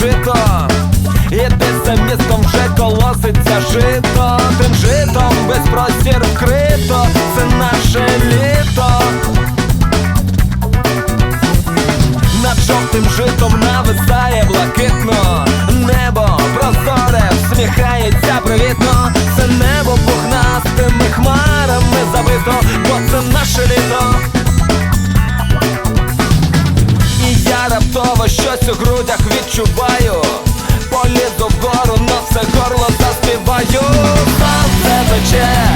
жито, і десь за містом вже колоситься жито, тим житом весь простір вкрито, це наше літо. Над жовтим житом нависає блакитно. Небо прозоре, всміхається привітно. Це небо пухнастими хмарами забито, бо це наше літо у грудях відчуваю. Полізу вгору, на все горло заспіваю. Сонце пече,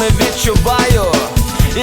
приємне відчуваю. І